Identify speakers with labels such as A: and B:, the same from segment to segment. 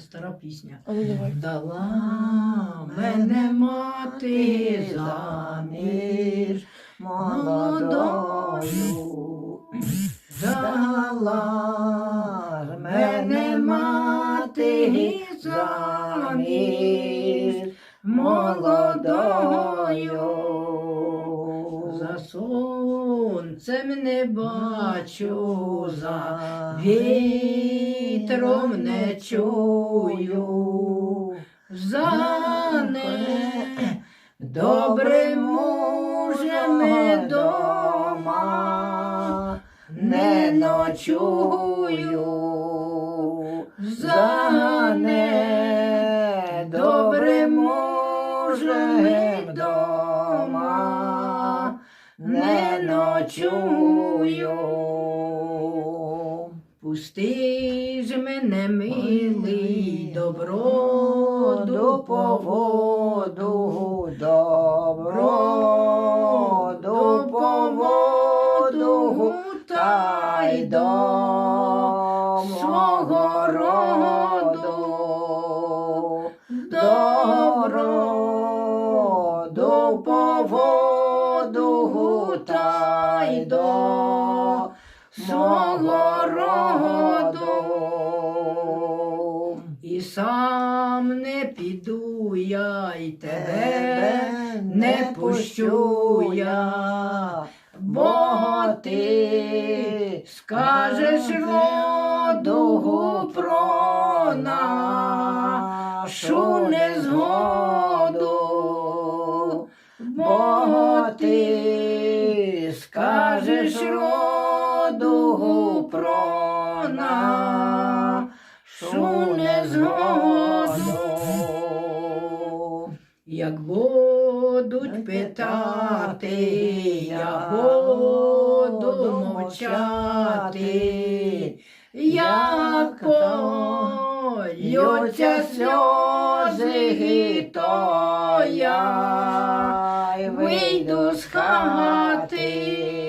A: стара пісня.
B: А ну давай.
A: Дала мене мати заміж молодою. Дала мене мати заміж молодою. За сонцем не бачу, за вітром не чую. За не добрим мужем дома не ночую. За не добрим мужем дома не ночую. Пусти ж мене, милий, добро до поводу, добро до поводу, та й до свого роду. Добро до поводу, та й до свого роду. І сам не піду я, й тебе не пущу я, бо ти скажеш роду про нашу незгоду, роду про нашу незгоду. Як будуть питати, я буду мовчати, як польються сльози, то я вийду з хати,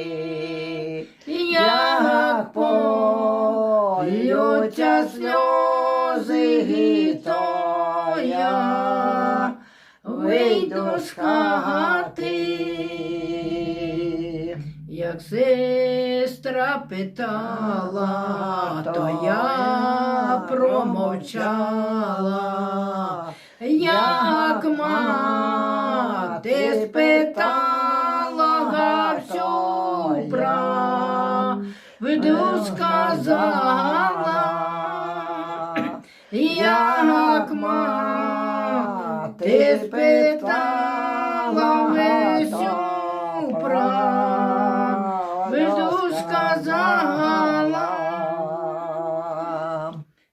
A: з хати. Як сестра питала, то я промовчала, як мати спитала спитала всю правду сказала.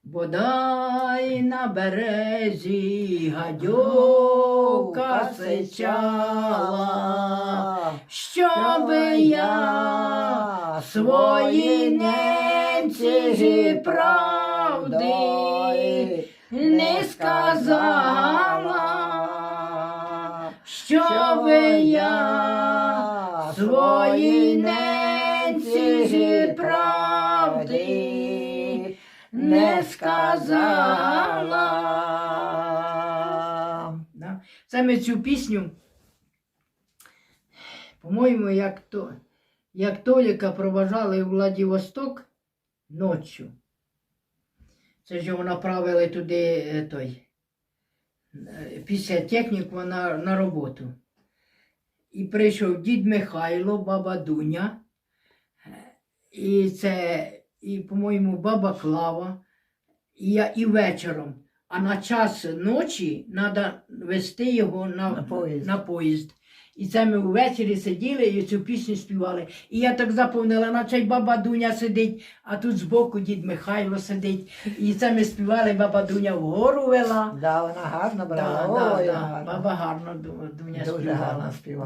A: Бодай на березі гадюка сичала, щоб я свої ненці правди не сказала, щоб я свої ненці правди не сказала. Це ми цю пісню, по-моєму, як, то, як Толіка проважали у Владивосток ночі. Це ж його направили туди е, той, після техніку на, на роботу. І прийшов дід Михайло, баба Дуня, е, і це, і, по-моєму, баба Клава, і я і вечором. А на час ночі треба вести його на,
C: На поїзд.
A: на поїзд. І це ми ввечері сиділи і цю пісню співали. І я так заповнила, наче й баба Дуня сидить, а тут збоку дід Михайло сидить. І це ми співали, баба Дуня вгору вела.
C: Да, вона гарно
A: Да,
C: брала.
A: да, да.
C: гарно.
A: Баба гарно Ду- Дуня
C: Дуже
A: співала.
C: гарно співала.